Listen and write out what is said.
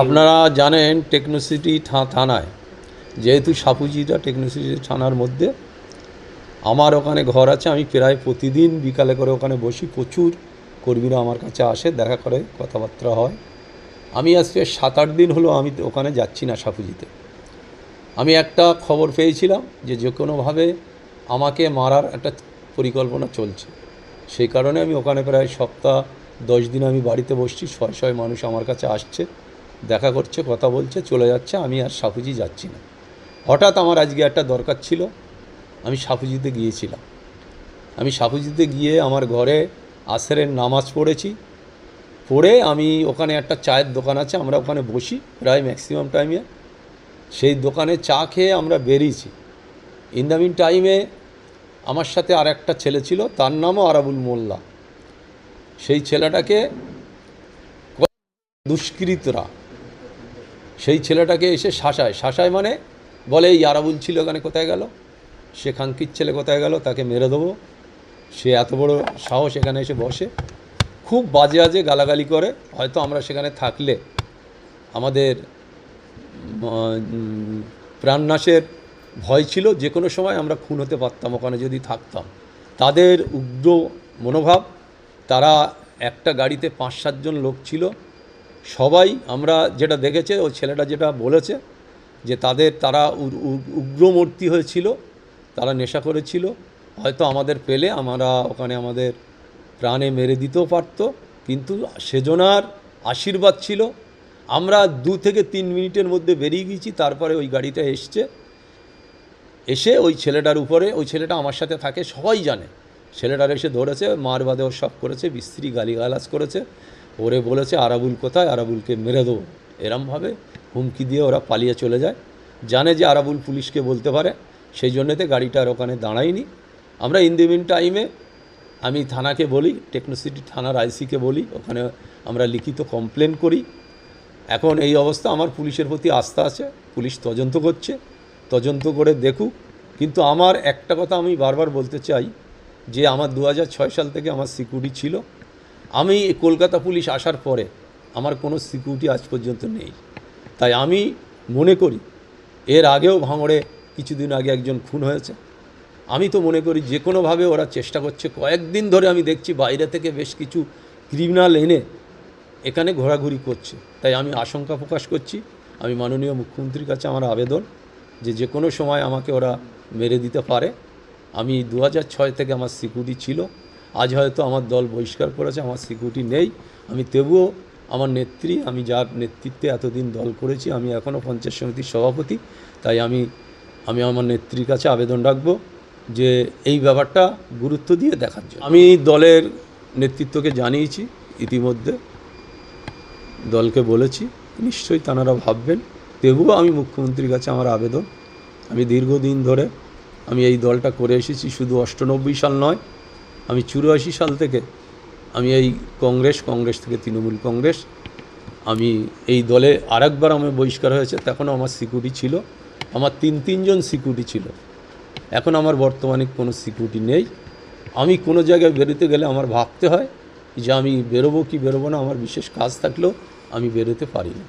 আপনারা জানেন টেকনোসিটি থানায়। যেহেতু সাপুজিটা টেকনোসিটি থানার মধ্যে, আমার ওখানে ঘর আছে, আমি প্রায় প্রতিদিন বিকালে করে ওখানে বসি। প্রচুর কর্মীরা আমার কাছে আসে, দেখা করে, কথাবার্তা হয়। আমি আজকে সাত আট দিন হলো আমি ওখানে যাচ্ছি না সাপুজিতে। আমি একটা খবর পেয়েছিলাম যে যে কোনোভাবে আমাকে মারার একটা পরিকল্পনা চলছে। সেই কারণে আমি ওখানে প্রায় সপ্তাহ দশ দিন আমি বাড়িতে বসছি ছয় ছয় মানুষ আমার কাছে আসছে। দেখা করছে, কথা বলছে, চলে যাচ্ছে, আমি আর সাপুজি যাচ্ছি না। হঠাৎ আমার আজকে একটা দরকার ছিল, আমি সাপুজিতে গিয়েছিলাম। আমি সাপুজিতে গিয়ে আমার ঘরে আসরের নামাজ পড়েছি। পড়ে আমি ওখানে একটা চায়ের দোকান আছে, আমরা ওখানে বসি প্রায় ম্যাক্সিমাম টাইমে সেই দোকানে চা খেয়ে আমরা বেরিয়েছি। ইন দ্য মিন টাইমে আমার সাথে আর একটা ছেলে ছিল, তার নামও আরাবুল মোল্লা। সেই ছেলেটাকে দুষ্কৃতরা সেই ছেলেটাকে এসে শাসায় শাসায় মানে বলে, এই আরাবুল ছিল ওখানে কোথায় গেল? সে খাঙ্কির ছেলে কোথায় গেল? তাকে মেরে দেবো। সে এত বড় সাহস এখানে এসে বসে। খুব বাজে আজে গালাগালি করে। হয়তো আমরা সেখানে থাকলে আমাদের প্রাণনাশের ভয় ছিল। যে কোনো সময় আমরা খুন হতে পারতাম ওখানে যদি থাকতাম। তাদের উগ্র মনোভাব, তারা একটা গাড়িতে পাঁচ সাতজন লোক ছিল। সবাই আমরা যেটা দেখেছে ওই ছেলেটা যেটা বলেছে, যে তাদের তারা উগ্রমূর্তি হয়েছিল, তারা নেশা করেছিল, হয়তো আমাদের পেলে আমরা ওখানে আমাদের প্রাণে মেরে দিতেও পারতো, কিন্তু সেজনার আশীর্বাদ ছিল। আমরা দু থেকে তিন মিনিটের মধ্যে বেরিয়ে গিয়েছি, তারপরে ওই গাড়িটা এসছে। এসে ওই ছেলেটার উপরে, ওই ছেলেটা আমার সাথে থাকে, সবাই জানে। ছেলেটার এসে ধরেছে, মার বাদে ওর সব করেছে বিস্ত্রী গালিগালাজ করেছে। ওরে বলেছে, আরাবুল কোথায়? আরাবুলকে মেরে দেবো। এরমভাবে হুমকি দিয়ে ওরা পালিয়ে চলে যায়। জানে যে আরাবুল পুলিশকে বলতে পারে, সেই জন্যতে গাড়িটা আর ওখানে দাঁড়ায়নি। আমরা ইন দি টাইমে আমি থানাকে বলি টেকনোসিটি থানার আইসিকে বলি, ওখানে আমরা লিখিত কমপ্লেন করি। এখন এই অবস্থা, আমার পুলিশের প্রতি আস্থা আছে, পুলিশ তদন্ত করছে। তদন্ত করে দেখুক। কিন্তু আমার একটা কথা আমি বারবার বলতে চাই, যে আমার দু সাল থেকে আমার সিকিউরিটি ছিল। আমি কলকাতা পুলিশ আসার পরে আমার কোনো সিকিউরিটি আজ পর্যন্ত নেই। তাই আমি মনে করি, এর আগেও ভাঙড়ে কিছুদিন আগে একজন খুন হয়েছে। আমি তো মনে করি যে কোনোভাবে ওরা চেষ্টা করছে। কয়েকদিন ধরে আমি দেখছি বাইরে থেকে বেশ কিছু ক্রিমিনাল এনে এখানে ঘোরাঘুরি করছে। তাই আমি আশঙ্কা প্রকাশ করছি। আমি মাননীয় মুখ্যমন্ত্রীর কাছে আমার আবেদন যে যে কোনো সময় আমাকে ওরা মেরে দিতে পারে। আমি দু থেকে আমার সিকিউরিটি ছিল। আজ হয়তো আমার দল বহিষ্কার করেছে, আমার সিকিউরিটি নেই। আমি তবুও আমার নেত্রী, আমি যার নেতৃত্বে এতদিন দল করেছি, আমি এখনও পঞ্চায়েত সমিতির সভাপতি, তাই আমি আমি আমার নেত্রীর কাছে আবেদন রাখব যে এই ব্যাপারটা গুরুত্ব দিয়ে দেখার জন্য। আমি দলের নেতৃত্বকে জানিয়েছি, ইতিমধ্যে দলকে বলেছি, নিশ্চয়ই তাঁরা ভাববেন। তবুও আমি মুখ্যমন্ত্রীর কাছে আমার আবেদন। আমি দীর্ঘদিন ধরে আমি এই দলটা করে এসেছি, শুধু অষ্টানব্বই সাল নয় আমি চুরাশি সাল থেকে আমি এই কংগ্রেস কংগ্রেস থেকে তৃণমূল কংগ্রেস, আমি এই দলে আরেকবার আমার বহিষ্কার হয়েছে, তখনও আমার সিকিউরিটি ছিল। আমার তিন, তিনজন সিকিউরিটি ছিল। এখন আমার বর্তমানে কোনো সিকিউরিটি নেই। আমি কোনো জায়গায় বেরোতে গেলে আমার ভাবতে হয় যে আমি বেরোবো কি বেরোবো না, আমার বিশেষ কাজ থাকলেও আমি বেরোতে পারি না।